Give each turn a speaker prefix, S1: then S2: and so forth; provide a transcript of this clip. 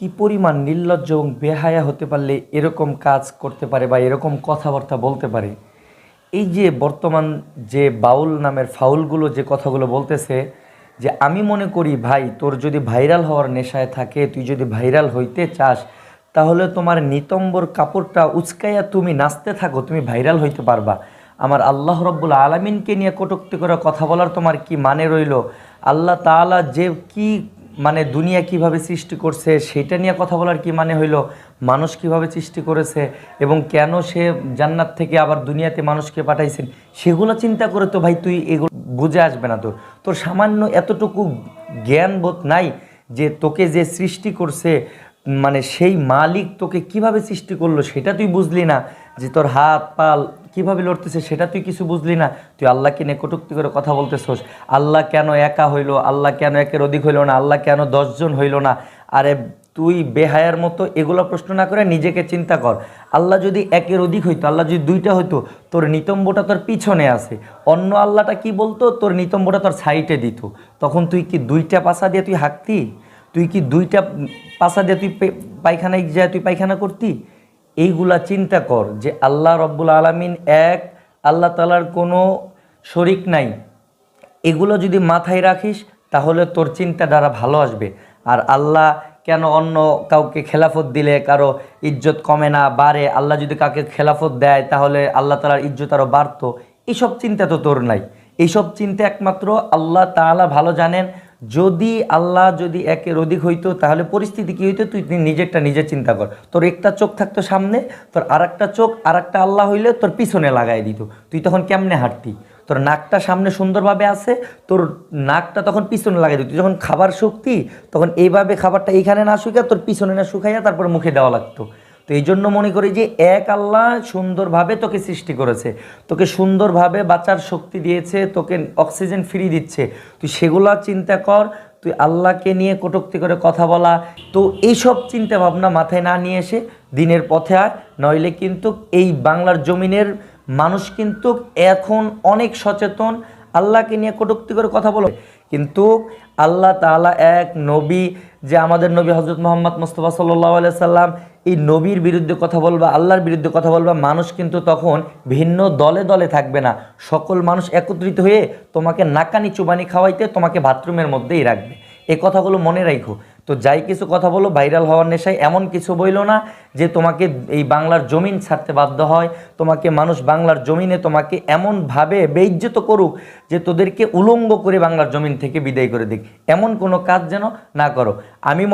S1: কি পরিমাণ নির্লজ্জ এবং বেহায়া হতে পারলে এরকম কাজ করতে পারে বা এরকম কথাবার্তা বলতে পারে? এই যে বর্তমান যে বাউল নামের ফাউলগুলো যে কথাগুলো বলতেছে, যে আমি মনে করি, ভাই, তোর যদি ভাইরাল হওয়ার নেশায় থাকে, তুই যদি ভাইরাল হইতে চাস, তাহলে তোমার নিতম্বর কাপড়টা উচকাইয়া তুমি নাচতে থাকো, তুমি ভাইরাল হইতে পারবা। আমার আল্লাহ রব্বুল আলমিনকে নিয়ে কটুক্তি করে কথা বলার তোমার কি মানে রইল? আল্লাহ তাআলা যে কি মানে দুনিয়া কীভাবে সৃষ্টি করছে সেটা নিয়ে কথা বলার কি মানে হইল মানুষ কীভাবে সৃষ্টি করেছে এবং কেন সে জান্নাত থেকে আবার দুনিয়াতে মানুষকে পাঠাইছেন? সেগুলো চিন্তা করে তো ভাই তুই এগুলো বুঝে আসবে না তোর। তোর সামান্য এতটুকু জ্ঞানবোধ নাই যে তোকে যে সৃষ্টি করছে মানে সেই মালিক তোকে কীভাবে সৃষ্টি করল সেটা তুই বুঝলি না যে তোর হাত, পাল কীভাবে লড়তেছে সেটা তুই কিছু বুঝলি না? তুই আল্লাহকে নিয়ে কটুক্তি করে কথা বলতে বলতেছোস। আল্লাহ কেন একা হইল? আল্লাহ কেন একের অধিক হইল না? আল্লাহ কেন দশজন হইল না? আরে তুই বেহায়ার মতো এগুলো প্রশ্ন না করে নিজেকে চিন্তা কর। আল্লাহ যদি একের অধিক হইতো, আল্লাহ যদি দুইটা হইতো, তোর নিতম্বটা তোর পিছনে আছে। অন্য আল্লাহটা কি বলতো? তোর নিতম্বটা তোর সাইডে দিত। তখন তুই কি দুইটা পাশা দিয়ে তুই হাঁকতি? তুই কি দুইটা পাশা দিয়ে তুই পায়খানায় যায়, তুই পায়খানা করতি? এইগুলা চিন্তা কর যে আল্লাহ রব্বুল আলমিন এক, আল্লাহ তালার কোনো শরিক নাই। এগুলো যদি মাথায় রাখিস, তাহলে তোর চিন্তা দ্বারা ভালো আসবে। আর আল্লাহ কেন অন্য কাউকে খেলাফত দিলে, কারও ইজ্জত কমে না, বাড়ে, আল্লাহ যদি কাকে খেলাফত দেয়, তাহলে আল্লাহ তালার ইজ্জত আরও বাড়তো। এইসব চিন্তা তো তোর নাই। এইসব চিন্তা একমাত্র আল্লাহ তাআলা ভালো জানেন। যদি আল্লাহ যদি একের অধিক হইতো, তাহলে পরিস্থিতি কী হইতো? তুই নিজেরটা নিজে চিন্তা কর। তোর একটা চোখ থাকতো সামনে, তোর আর একটা চোখ আর একটা আল্লাহ হইলে তোর পিছনে লাগাই দিত। তুই তখন কেমনে হাঁটতি? তোর নাকটা সামনে সুন্দরভাবে আছে, তোর নাকটা তখন পিছনে লাগাই দিত। যখন খাবার শক্তি, তখন এইভাবে খাবারটা এইখানে না শুকায়, তোর পিছনে না শুকাইয়া তারপরে মুখে দেওয়া লাগতো। তো এই জন্য মনে করি যে এক আল্লাহ সুন্দরভাবে তোকে সৃষ্টি করেছে, তোকে সুন্দরভাবে বাঁচার শক্তি দিয়েছে, তোকে অক্সিজেন ফ্রি দিচ্ছে। তুই সেগুলা চিন্তা কর, তুই আল্লাহকে নিয়ে কটুক্তি করে কথা বলা। তো এইসব চিন্তা ভাবনা মাথায় না নিয়ে এসে দিনের পথে আয়, নইলে কিন্তু এই বাংলার জমিনের মানুষ কিন্তু এখন অনেক সচেতন। আল্লাহকে নিয়ে কটুক্তি করে কথা বলো। কিন্তু আল্লাহ তালা এক নবী যে আমাদের নবী হজরত মোহাম্মদ মুস্তফা সাল্লাহ সাল্লাম এই নবীর বিরুদ্ধে কথা বলবা, আল্লাহর বিরুদ্ধে কথা বলবা, মানুষ কিন্তু তখন ভিন্ন দলে দলে থাকবে না। সকল মানুষ একত্রিত হয়ে তোমাকে নাকানি চুবানি খাওয়াইতে তোমাকে বাথরুমের মধ্যেই রাখবে। এ কথাগুলো মনে রাখো তো যাই কিছু কথা বলো, ভাইরাল হওয়ার নেশায় এমন কিছু বইলো না যে তোমাকে এই বাংলার জমিন ছাড়তে বাধ্য হয়। তোমাকে মানুষ বাংলার জমিনে তোমাকে এমনভাবে বেইজ্জত করুক যে তোদেরকে উলঙ্গ করে বাংলার জমিন থেকে বিদায় করে দিক। এমন কোনো কাজ যেন না করো। আমি